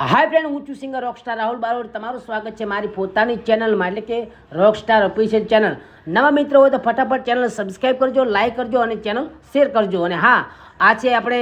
હાય friend હું છું singer Rockstar Rahul Barod. તમારું સ્વાગત છે મારી પોતાની ચેનલમાં એટલે કે રોકસ્ટાર ઓફિશિયલ ચેનલ નવા મિત્રો હોય તો ફટાફટ ચેનલ સબસ્ક્રાઈબ કરજો લાઈક કરજો અને ચેનલ શેર કરજો. અને હા, આ છે આપણે,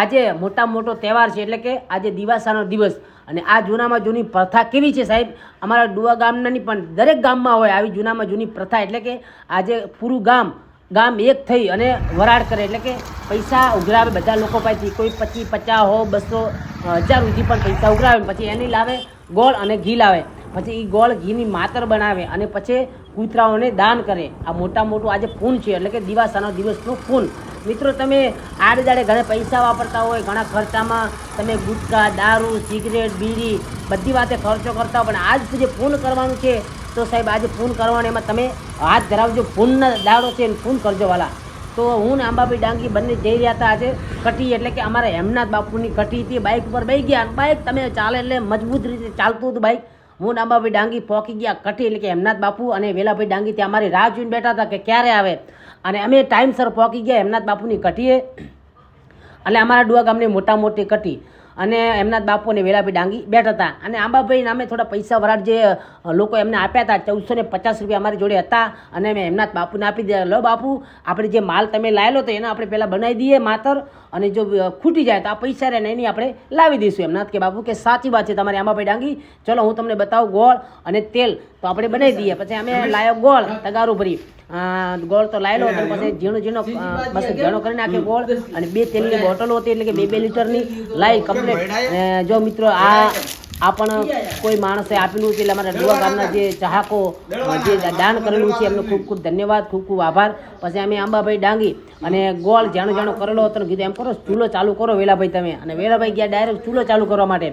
આજે મોટા મોટો તહેવાર છે, એટલે કે આજે દિવાસાનો દિવસ. અને આ જૂનામાં જૂની પ્રથા કેવી છે સાહેબ? અમારા ડુવા ગામનાની પણ દરેક ગામમાં હોય આવી જૂનામાં જૂની પ્રથા, એટલે કે આજે પૂરું ગામ ગામ એક થઈ અને વરાળ કરે, એટલે કે પૈસા ઉઘરાવે બધા લોકો પાસેથી. કોઈ પચીસ પચાસ હો, બસો હજાર સુધી પણ પૈસા ઉઘરાવે પછી એની લાવે, ગોળ અને ઘી લાવે. પછી એ ગોળ ઘીની માતર બનાવે અને પછી કૂતરાઓને દાન કરે. આ મોટા મોટું આજે પૂન છે, એટલે કે દિવાસાનો દિવસનું પૂન મિત્રો, તમે આડે દાડે ઘણા પૈસા વાપરતા હોય, ઘણા ખર્ચામાં તમે ગુટકા, દારૂ, સિગરેટ, બીડી, બધી વાતે ખર્ચો કરતા હોય, પણ આજ જે પૂન કરવાનું છે, તો સાહેબ, આજે પૂન કરવાનું એમાં તમે હાથ ધરાવજો પૂનના દાડો છે ને પૂન કરજો, વાલા. તો હું ને આંબાભાઈ ડાંગી બંને જઈ રહ્યા હતા આજે કટી એટલે કે અમારે હેમનાથ બાપુની કટી હતી બાઇક ઉપર બહી ગયા. બાઇક તમે ચાલે એટલે મજબૂત રીતે ચાલતું હતું બાઇક હું ને આંબાભાઈ ડાંગી પહોંચી ગયા કટી એટલે કે હેમનાથ બાપુ અને વેલાભાઈ ડાંગી ત્યાં અમારી રાહ જોઈને બેઠા હતા કે ક્યારે આવે. અને અમે ટાઈમસર પહોંચી ગયા હેમનાથ બાપુની કટીએ એટલે અમારા ડુઆ ગામની મોટા મોટી કટી અને એમના જ બાપુ અને વેલાભાઈ ડાંગી બેઠા હતા અને આંબાભાઈ નામે થોડા પૈસા વરાળ જે લોકો એમને આપ્યા હતા ચૌદસો ને પચાસ રૂપિયા અમારી જોડે હતા. અને મેં એમના જ બાપુને આપી દીધા. લો બાપુ આપણે જે માલ તમે લાવેલો તો એને આપણે પહેલાં બનાવી દઈએ માતર. અને જો ખૂટી જાય તો આ પૈસા રહે એની આપણે લાવી દઈશું. એમના કે બાપુ કે સાચી વાત છે તમારી આંબાભાઈ ડાંગી. ચલો હું તમને બતાવું ગોળ અને તેલ. તો આપણે બનાવી દઈએ. પછી અમે લાવ્યો ગોળ તગારું ભરી. ગોળ તો લાવેલો હતો પછી ઝીણો ઝીણો બસ ઝીણો કરી નાખ્યો ગોળ અને બે તેલની બોટલો હતી એટલે કે બે બે લીટરની લાઈ કમ્પ્લેટ. જો મિત્રો આ આ પણ કોઈ માણસે આપેલું છે એટલે અમારા ડુવા ગામના જે ચાહકો જે દાન કરેલું છે એમનો ખૂબ ખૂબ ધન્યવાદ ખૂબ ખૂબ આભાર. પછી અમે આંબાભાઈ ડાંગી અને ગોળ જાણો જાણો કરેલો હતો કીધું એમ કરો ચૂલો ચાલુ કરો વેલાભાઈ તમે. અને વેલાભાઈ ગયા ડાયરેક્ટ ચૂલો ચાલુ કરવા માટે.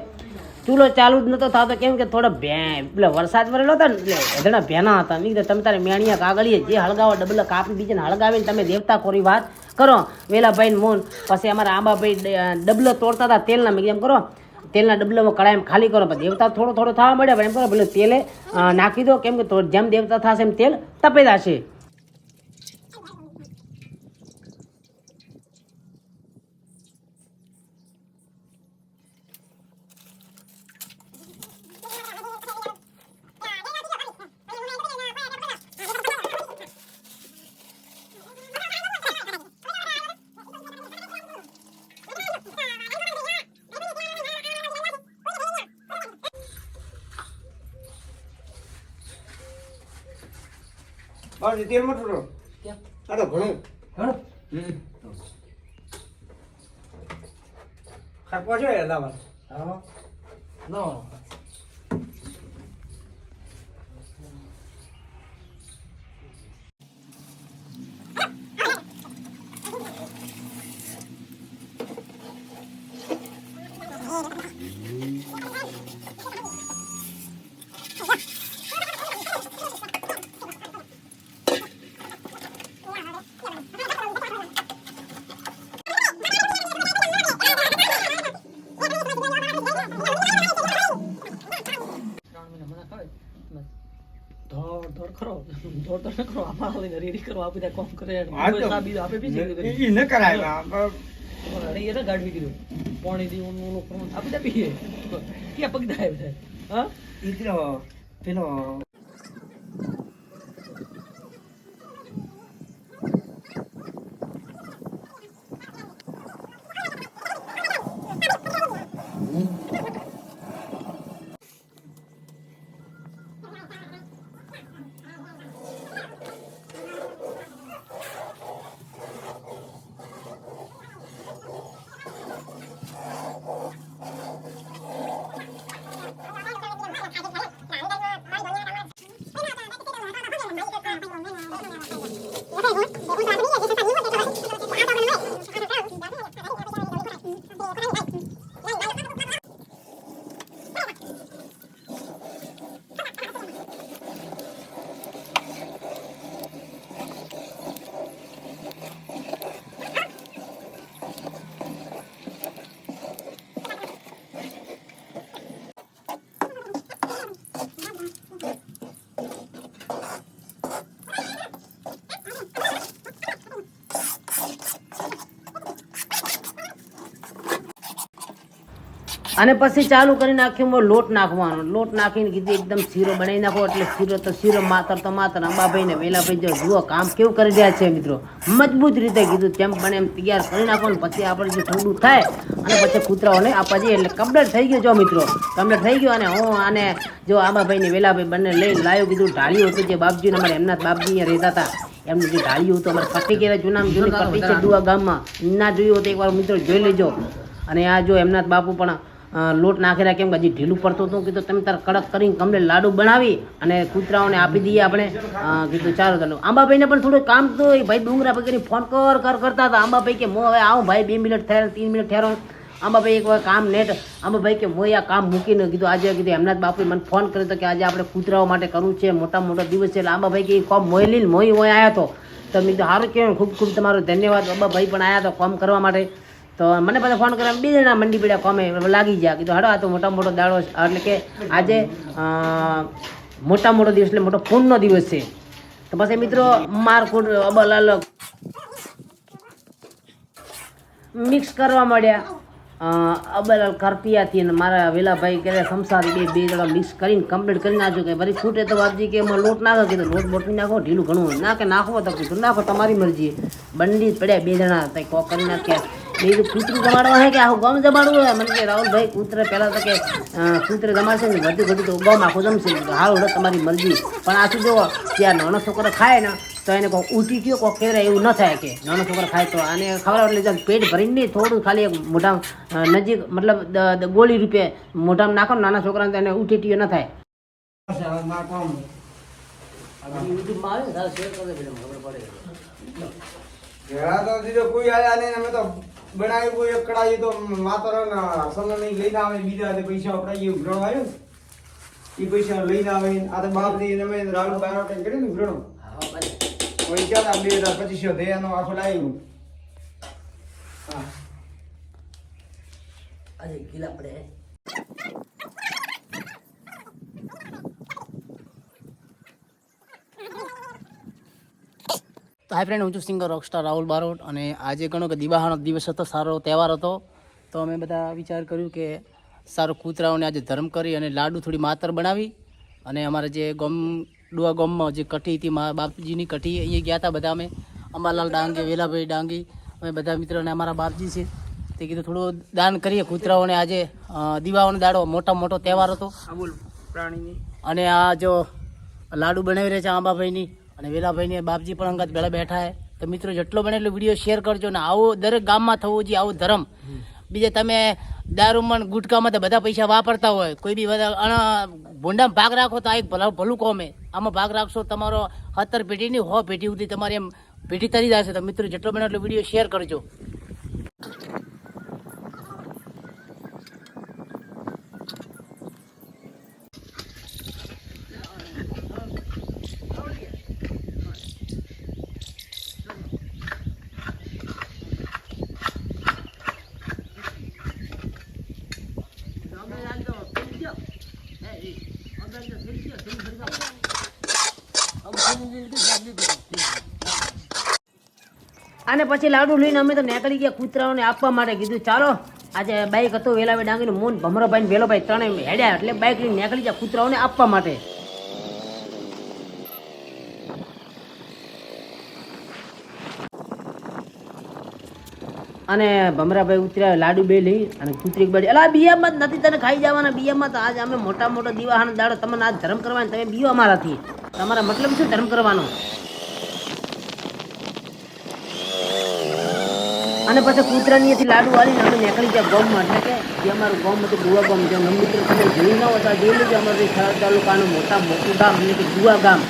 ચૂલો ચાલુ જ નતો થતો. કેમ કે થોડો ભે એટલે વરસાદ વરેલો હતો ને, એટલે એધણા ભેના હતા. મેં કીધું, તમે તારે મેણિયા કાગળીએ જે હળગાવો ડબલ કાપી બીજાને હળગાવીને તમે દેવતા ખોરી વાત કરો. વેલાભાઈ મોન, પછી અમારા આંબાભાઈ ડબલો તોડતા હતા તેલના. મેં એમ કરો, તેલના ડબલામાં કડાઈમાં ખાલી કરો. પણ દેવતા થોડો થોડો થવા મળે પણ એમ કરો, ભલે તેલે નાખી દો. કેમ કે જેમ દેવતા થશે એમ તેલ તપેલા જશે બસ તેલ મટરો આ તો ઘણું. ખરપો છે દાવા ધોળ ધોળ ખરો ધોળ ધોળ ખરો આમાં આવીને રેડી કરો આ બધા કોમ કરે આપે કરી. ઈ ન કરાય એ તો ગાડવી કીધું પાણી દીવું ઓલું આ બધા પીએ ક્યાં પગદાય બધા હા ઈ પેલો Oh, અને પછી ચાલુ કરી નાખ્યું લોટ નાખવાનો. લોટ નાખીને કીધું એકદમ શીરો બનાવી નાખો, એટલે શીરો તો શીરો, માતર તો માતર અંબાભાઈ ને વેલાભાઈ જો જુઓ કામ કેવું કરી રહ્યા છે મિત્રો. મજબૂત રીતે કીધું તેમ પણ એમ તૈયાર કરી નાખો ને પછી આપણે જે ઠંડુ થાય અને પછી કૂતરાઓને આપવા જઈએ, એટલે કમ્પ્લેટ થઈ ગયો જો મિત્રો. કમ્પ્લેટ થઈ ગયો અને હું આને જો આંબાભાઈ ને વેલાભાઈ બંને લઈ લાવ્યો કીધું ઢાળ્યું હતું જે બાપજી અમારે એમના બાપજી અહીંયા રહેતા હતા. એમનું જે ઢાળ્યું હતું, અમારે પટ્ટી કહેવાય, જૂનામાં જૂની પટ્ટી છે ડુઆ ગામમાં. ના જોયું હોય તો એકવાર મિત્રો, જોઈ લેજો. અને આ જો એમના બાપુ પણ લોટ નાખેલા કેમ કે હજી ઢીલું પડતું હતું. કીધું તમે તાર કડક કરીને કમ્પ્લેટ લાડુ બનાવી અને કૂતરાઓને આપી દઈએ આપણે. કીધું ચાલો ચાલો. આંબાભાઈને પણ થોડું કામ તો એ ભાઈ ડુંગરા પકડીને ફોન કર કર, કરતા હતા. આંબાભાઈ કે, હું હવે આવું, ભાઈ બે મિનિટ થયા, ત્રણ મિનિટ ઠેરો આંબાભાઈ એક વાર કામ નેટ. આંબાભાઈ કે, હું આ કામ મૂકીને, કીધું, આજે કીધું, એમના જ બાપુએ મને ફોન કર્યો હતો કે આજે આપણે કૂતરાઓ માટે કરવું છે. મોટા મોટો દિવસ છે. એટલે આંબાભાઈ કે કોમ મોય લઈને મોય મોઈ આવ્યા હતો તો મેં કીધું સારું કહેવાય, ખૂબ ખૂબ તમારો ધન્યવાદ. બાબાભાઈ પણ આવ્યા હતા કોમ કરવા માટે. તો મને પાછા ફોન કર્યા બે જણા મંડી પડ્યા કોમે લાગી ગયા. કીધું, હાડો, આ તો મોટા મોટો દાડો. એટલે કે આજે મોટા મોટો દિવસ એટલે મોટો ફોનનો દિવસ છે. તો પછી મિત્રો મારકુટ અલગ. મિક્સ કરવા માંડ્યા. અબલ કરપિયાથી અને મારા વેલાભાઈ કહે સમસારી બે બે જણા મિક્સ કરીને કમ્પ્લીટ કરી નાખજો. કે ફરી છૂટે તો બાપજી કે એમાં લોટ નાખો કીધું લોટ બોટી નાખો, ઢીલું ઘણું. ના કે નાખવો તો કીધું, નાખો, તમારી મરજી. બંડી પડ્યા બે જણા, તઈ કોક કરી નાખ્યા. બીજું કૂતરું જમાડવા હે કે આખું ગમ જમાડવું હે? મને કે, રાહુલભાઈ, કૂતરે પહેલાં તો કે કૂતરે જમાડશે ને વધુ વધુ તો ગમ આખું જમશે. હાલ હવે તમારી મરજી. પણ આ શું જુઓ ત્યાં નાનો છોકરો ખાય ને, તો એને કોઈ ઉલટી ગયો કોઈ કહેવાય એવું ન થાય કે. નાનો છોકરો ખાય તો આને ખબર એટલે પેટ ભરીને નહીં, થોડું ખાલી એક મોઢા નજીક, મતલબ ગોળી રૂપે મોઢામાં નાખો નાના છોકરાને તો એને ટીયો ન થાય. કોઈ આવ્યા નહીં, અમે તો બનાવી કોઈ એક કડાઈ તો માતર સમને નહીં લઈને આવે બીજા તે પૈસા આપડાઈએ ઉઘરાણો આવ્યો એ પૈસા લઈને આવે આ તો બાપની અમે રાડુ બારો ટાઈમ કર્યું ને કોઈ પૈસા ના બે હજાર પચીસો ધ્યાનો આખો લાવ્યું. હા. આજે ગીલા પડે. તો હાય ફ્રેન્ડ હું છું સિંગર રોકસ્ટાર રાહુલ બારોટ અને આજે ઘણો કે દિવાહાનો દિવસ હતો સારો તહેવાર હતો. તો અમે બધા વિચાર કર્યું કે સારો કૂતરાઓને આજે ધર્મ કરી અને લાડુ થોડી માતર બનાવી અને અમારે જે ગમ ડુઆ ગોમમાં જે કઠી હતી મા બાપજીની કઠી અહીંયા ગયા હતા બધા અમે. અંબાલાલ ડાંગે વેલાભાઈ ડાંગી અમે બધા મિત્રો અને અમારા બાપજી છે. તે કીધું થોડું દાન કરીએ કૂતરાઓને આજે. દીવાઓનો દાડો મોટા મોટો તહેવાર હતો. પ્રાણીની. અને આ જો લાડુ બનાવી રહ્યા છે આંબાભાઈની. અને વેલાભાઈની બાપજી પણ અંગત બેઠા બેઠા છે. તો મિત્રો, જેટલો બને એટલો વીડિયો શેર કરજો ને આવો દરેક ગામમાં થવો જોઈએ, આવો ધર્મ. બીજે તમે દારૂમાં ગુટકામાં તો બધા પૈસા વાપરતા હોય, કોઈ બી બધા ભૂંડામાં ભાગ રાખો તો આ એક ભલા ભલું કોમે. આમાં ભાગ રાખશો તમારો સત્તર પેઢીની હો પેઢી સુધી તમારે એમ પેઢી તરી જશે. તો મિત્રો, જેટલો બને એટલો વીડિયો શેર કરજો. અને પછી લાડુ લઈને અમે તો નીકળી ગયા કૂતરાઓને આપવા માટે. કીધું, ચાલો, આજે બાઇક હતો વેલાભાઈ ડાંગીનું મોન ભમરોભાઈ ને વેલોભાઈ ત્રણે હેડ્યા એટલે બાઇક લઈને નીકળી ગયા કૂતરાઓને આપવા માટે. અને ભમરાભાઈ ઉતર્યા, લાડુ બે લઈ અને કૂતરી બાડી અલા બિયામાં નથી, તને ખાઈ જવાના, બિયામાં તો આજ અમે મોટા મોટા દીવાહાના દાડો, તમને આજ ધર્મ કરવાનું, તમે બીઓ અમારાથી. તમારા મતલબ શું ધર્મ કરવાનો? અને પછી કૂતરાનીથી લાડુ વાળીને અમે નીકળી ગયા ગામમાં. એટલે કે જે અમારું ગમ હતું ગુવા ગામ જે નંબર તમે જોયું ન હોય જોઈ લેજો અમારું ખરાબ તાલુકાનું મોટા મોટું ગામ, એટલે કે ગુવા ગામ.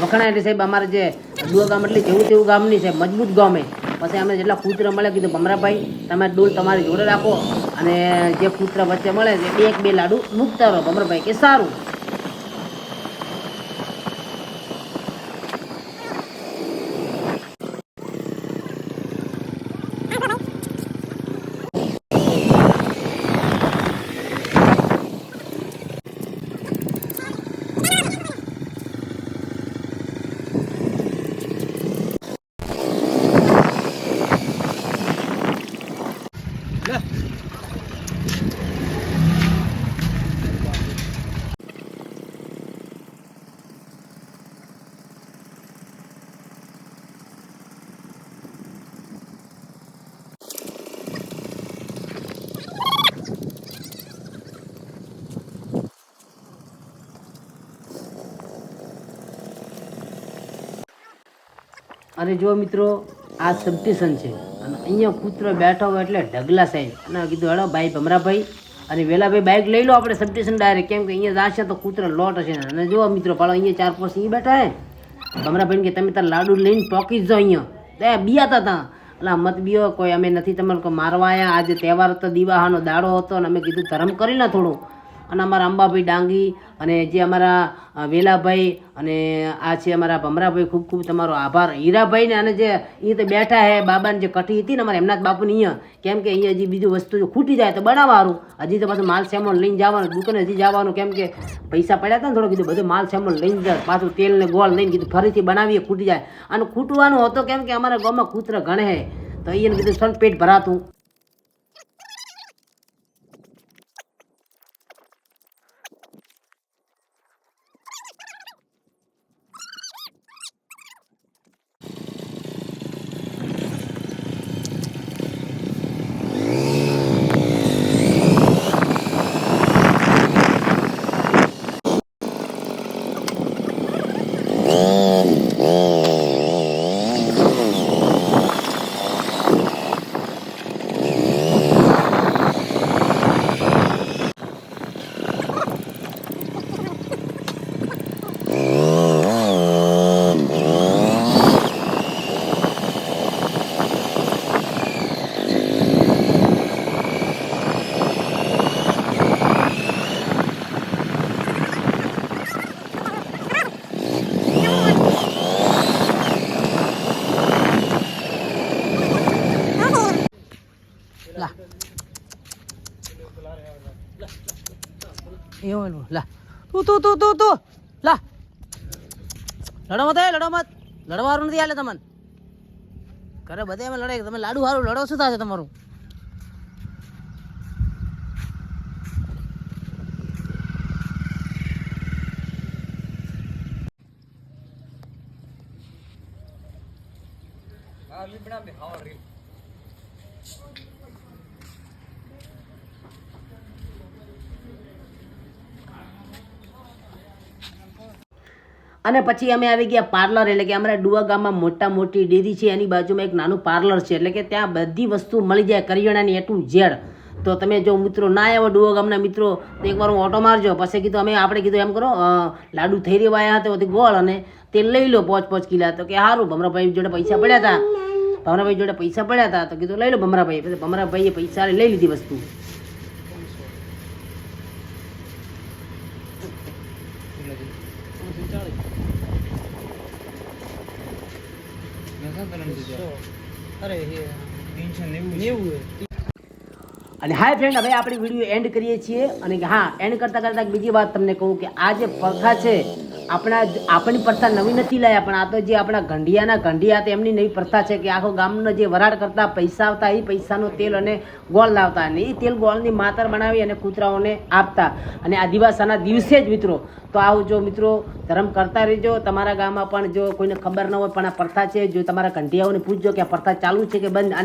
વખણાય એટલે સાહેબ, અમારે જે દુવા ગામ એટલે જેવું તેવું ગામ નહીં સાહેબ, મજબૂત ગામે પછી અમે જેટલા કૂતરા મળે કીધું, ભમરાભાઈ, તમે ડોલ તમારી જોડે રાખો. અને જે કૂતરા વચ્ચે મળે છે, એક બે લાડુ મૂકતા રહો, ભમરાભાઈ, કે સારું. અને જો મિત્રો, આ સબસ્ટેશન છે. અને અહીંયા કૂતરો બેઠો હોય એટલે ઢગલા સાહેબ. અને કીધું હેડો ભાઈ ભમરાભાઈ અને વેલાભાઈ બાઇક લઈ લો આપણે સબસ્ટેશન ડાયરેક્ટ. કેમ કે અહીંયા જાશે તો કૂતરો લોટ હશે. અને જો મિત્રો, પાડો, અહીંયા ચાર પાંચ અહીં બેઠા હે. ભમરાભાઈ કે, તમે તાર લાડુ લઈને પોકી જ અહીંયા. તે બિયાતા હતા એટલે મત બીઓ કોઈ અમે નથી તમારે મારવા આવ્યા આજે તહેવાર હતો, દિવાહાનો દાડો હતો, અને અમે કીધું, ધર્મ કરી ના થોડું. અને અમારા અંબાભાઈ ડાંગી અને જે અમારા વેલાભાઈ અને આ છે અમારા ભમરાભાઈ, ખૂબ ખૂબ તમારો આભાર. હીરાભાઈને અને જે એ તો બેઠા હે, બાબાની જે કટી હતી ને અમારા એમના જ બાપુની અહીંયા, કેમ કે અહીંયા હજી બીજું વસ્તુ જો ખૂટી જાય તો બનાવવાનું. હજી તો પાછું માલ સામાન લઈને જવાનું, દુકાને હજી જવાનું, કેમ કે પૈસા પડ્યા હતા ને થોડો કીધું બધું માલ સામાન લઈને જાય પાછું તેલ ને ગોળ લઈને કીધું ફરીથી બનાવીએ, ખૂટી જાય. અને ખૂટવાનું હતો, કેમ કે અમારા ગામમાં કૂતરા ગણે તો અહીંયા કીધું સન પેટ ભરાતું. લા. એવું લા. તું તું તું તું તું. લા. લડો મત લડો મત. લડવાનું નથી હાલે તમને. કરે બધે એમાં લડાઈ તમે લાડુ સારું લડો, શું થશે તમારું? લીમડા બે ખાવા રીલ અને પછી અમે આવી ગયા પાર્લર એટલે કે અમારા ડુવા ગામમાં મોટા મોટી ડેરી છે, એની બાજુમાં એક નાનું પાર્લર છે, એટલે કે ત્યાં બધી વસ્તુ મળી જાય, કરિયાણાની એ ઝેડ તો તમે જો મિત્રો ના આવ્યો ડુવા ગામના મિત્રો, તો એકવાર હું ઓટો મારજો. પછી કીધું, અમે આપણે કીધું એમ કરો લાડુ થઈ રહ્યા હતા બધી ગોળ અને તે લઈ લો પોચ પોચ કિલા. તો કે સારું ભમરાભાઈ જોડે પૈસા પડ્યા હતા ભમરાભાઈ જોડે પૈસા પડ્યા હતા તો કીધું, લઈ લો ભમરાભાઈ ભમરાભાઈએ પૈસા લઈ લીધી વસ્તુ અરે હે અને હાય ફ્રેન્ડ હવે આપણે વીડિયો એન્ડ કરીએ છીએ. અને હા એન્ડ કરતાં કરતાં બીજી વાત તમને કહું કે આ જે પ્રથા છે, આપણા આપણી પ્રથા નવી નથી લાયા, પણ આ તો જે આપણા ગંઢિયાના ગંઢિયા હતા, એમની નવી પ્રથા છે કે આખો ગામનો જે વરાળ કરતા પૈસા આવતા એ પૈસાનો તેલ અને ગોળ લાવતા. અને એ તેલ ગોળની માતર બનાવી અને કૂતરાઓને આપતા. અને આ દિવસે જ મિત્રો, તો આવું જો મિત્રો, ધર્મ કરતા રહેજો. તમારા ગામમાં પણ જો કોઈને ખબર ન હોય, પણ આ પ્રથા છે, જો તમારા કંઢિયાઓને પૂછજો કે આ પ્રથા ચાલુ છે કે બંધ